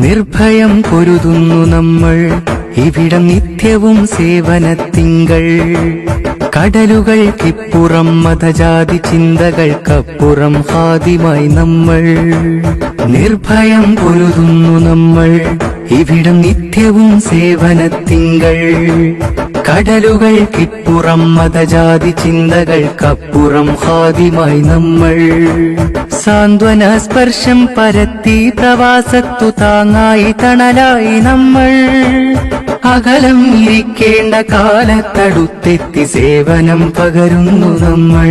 നിർഭയം പൊരുതുന്നു നമ്മൾ. ഇവിടം നിത്യവും സേവനത്തിങ്കൾ. കടലുകൾക്കിപ്പുറം മതജാതി ചിന്തകൾക്കപ്പുറം ഹാദിമായി നമ്മൾ. നിർഭയം പൊരുതുന്നു നമ്മൾ. ഇവിടം നിത്യവും സേവനത്തിങ്കൾ. കടലുകൾക്കിപ്പുറം മതജാതി ചിന്തകൾക്കപ്പുറം ഹാദിമായി നമ്മൾ. സാന്ത്വന സ്പർശം പരത്തി പ്രവാസത്തു താങ്ങായി തണലായി നമ്മൾ. അകലം ഇരിക്കേണ്ട കാലത്തടുത്തെത്തി സേവനം പകരുന്നു നമ്മൾ.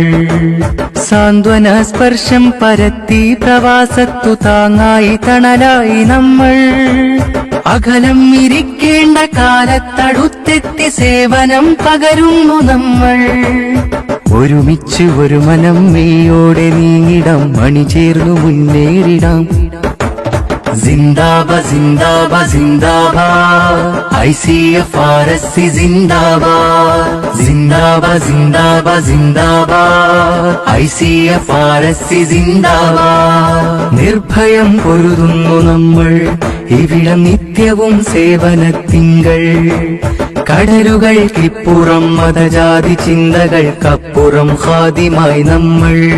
സാന്ത്വന സ്പർശം പരത്തി പ്രവാസത്തു താങ്ങായി തണലായി നമ്മൾ. അകലം ഇരിക്കേണ്ട കാലത്തടുത്തെത്തി സേവനം പകരുന്നു നമ്മൾ. ഒരുമിച്ച് ഒരു മനം മെയ്യോടെ നീങ്ങിടാം മണി ചേർന്നു മുന്നേറിടാം. സിന്ദാബ നിർഭയം പൊരുതുന്നു നമ്മൾ. ഇവിടം നിത്യവും സേവനത്തിങ്കൾ. കടലുകൾക്കിപ്പുറം മതജാതി ചിന്തകൾക്കപ്പുറം ഹാദിമായി നമ്മൾ.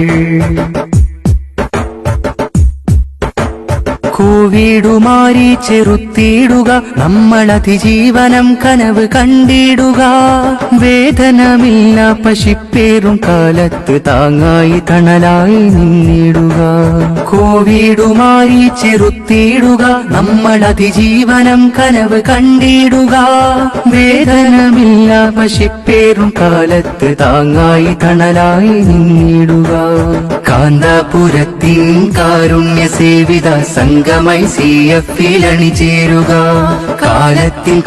കോവിഡുമാരി ചെറുത്തിയിടുക. നമ്മൾ അതിജീവനം കനവ് കണ്ടിടുക. വേദനമില്ല പശിപ്പേറും കാലത്ത് താങ്ങായി തണലായി നിന്നിടുക. കോവിഡുമാരി ചെറുത്തിയിടുക. നമ്മൾ അതിജീവനം കനവ് കണ്ടിടുക. വേദനമില്ല പശിപ്പേറും കാലത്ത് താങ്ങായി തണലായി നിന്നിടുക. കാന്താപുരത്തിൻ കാരുണ്യ സേവിത സംഗമൈ സി എഫിലണി ചേരുക. കാലത്തിൻ